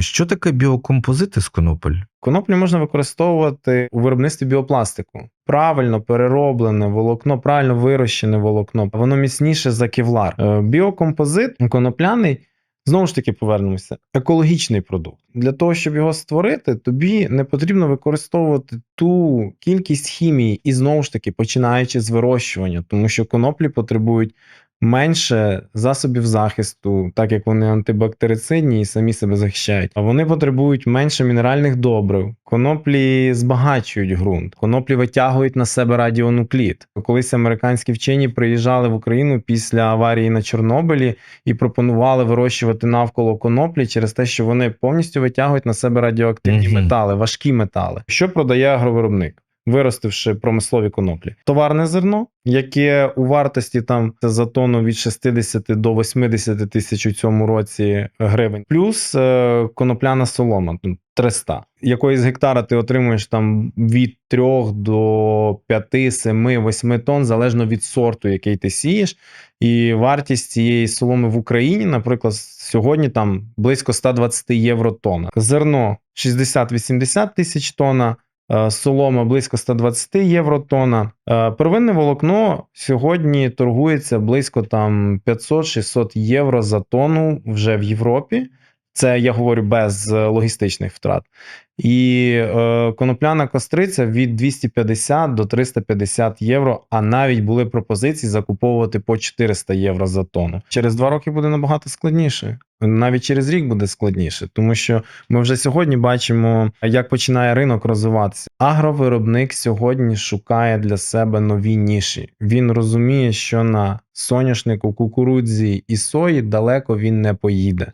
Що таке біокомпозити з конопель? Коноплю можна використовувати у виробництві біопластику. Правильно перероблене волокно, правильно вирощене волокно, воно міцніше за кевлар. Е, Біокомпозит конопляний. Знову ж таки, повернемося. Екологічний продукт. Для того, щоб його створити, тобі не потрібно використовувати ту кількість хімії, і знову ж таки, починаючи з вирощування, тому що коноплі потребують менше засобів захисту, так як вони антибактерицидні і самі себе захищають. А вони потребують менше мінеральних добрив. Коноплі збагачують ґрунт, коноплі витягують на себе радіонуклід. Колись американські вчені приїжджали в Україну після аварії на Чорнобилі і пропонували вирощувати навколо коноплі через те, що вони повністю витягують на себе радіоактивні Мгм. метали, важкі метали. Що продає агровиробник? Виростивши промислові коноплі, товарне зерно, яке у вартості там за тонну від 60 до 80 тисяч у цьому році гривень, плюс е, конопляна солома ну, 300. Якої з гектара ти отримуєш там від 3 до 5, 7, 8 тонн, залежно від сорту, який ти сієш. І вартість цієї соломи в Україні, наприклад, сьогодні там близько 120 євро тонна. Зерно 60-80 тисяч тонна. Е, Солома близько 120 євро тонна. Е, Первинне волокно сьогодні торгується близько там 500-600 євро за тонну вже в Європі. Це я говорю без е, логістичних втрат. І е, конопляна костриця від 250 до 350 євро, а навіть були пропозиції закуповувати по 400 євро за тонну. Через два роки буде набагато складніше. Навіть через рік буде складніше, тому що ми вже сьогодні бачимо, як починає ринок розвиватися. Агровиробник сьогодні шукає для себе нові ніші. Він розуміє, що на соняшнику, кукурудзі і сої далеко він не поїде.